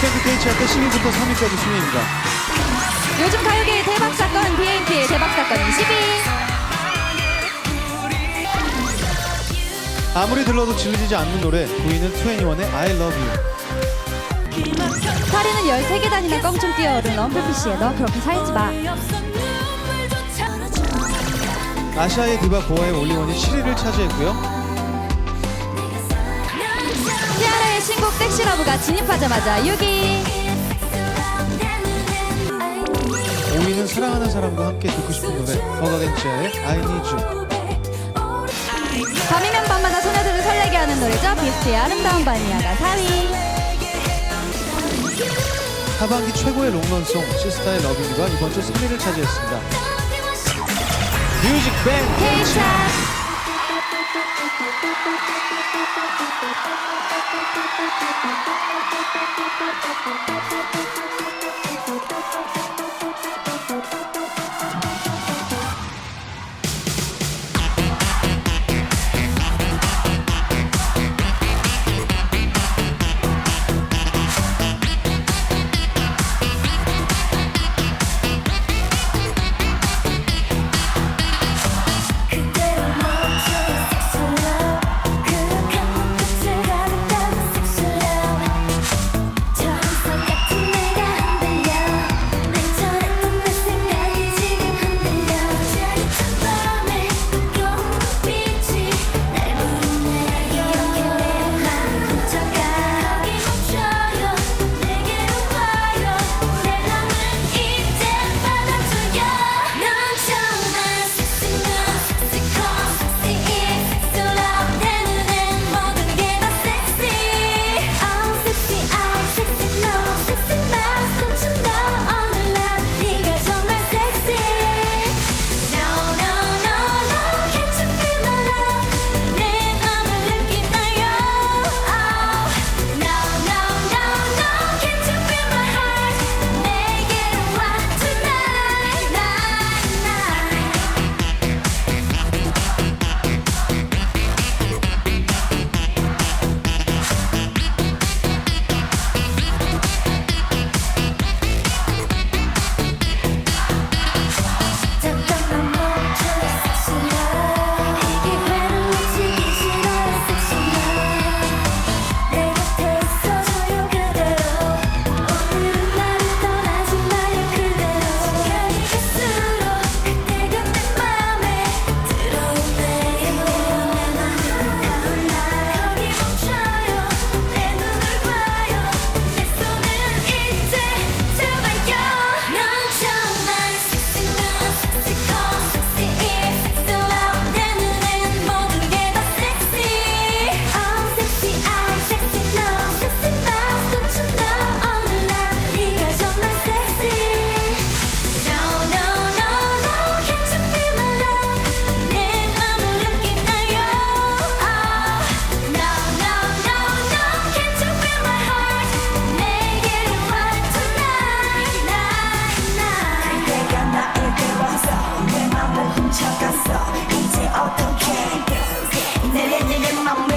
뮤직뱅크 K 차트 10위부터 3위까지 순위입니다. 요즘 가요계의 대박 사건 BNK의 대박 사건 20위. 아무리 들러도 질리지 않는 노래 9위는 21의 I Love You. 8위는 13계단이나 껑충 뛰어오른 럼블피쉬의 너 그렇게 살지 마. 아시아의 디바 고아의 올리원이 7위를 차지했고요. 신곡 섹시러브가 진입하자마자 6위. 5위는 사랑하는 사람과 함께 듣고 싶은 노래 버가겐치아의 I Need You. 밤이면 밤마다 소녀들을 설레게 하는 노래죠. 비스트의 아름다운 바니아가 4위. 하반기 최고의 롱런송 시스타의 러빙이가 이번 주 3위를 차지했습니다. 뮤직뱅크 K-샵. in my mind.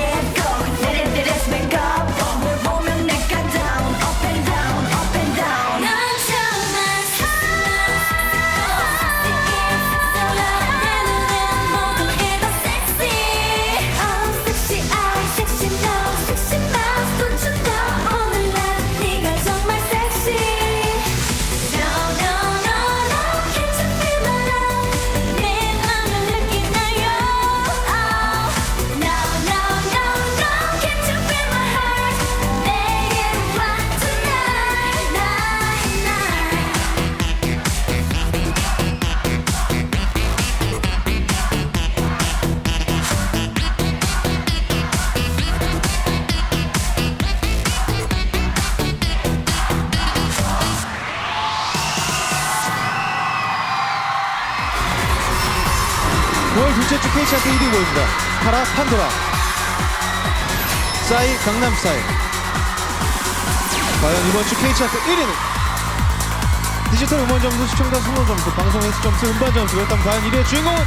9월 둘째 주 K 차트 1위 보입니다. 카라 판도라. 싸이 강남스타일. 과연 이번 주 K 차트 1위는 디지털 음원 점수, 시청자 선호 점수, 방송 횟수 점수, 음반 점수. 그렇다면 과연 1위의 주인공은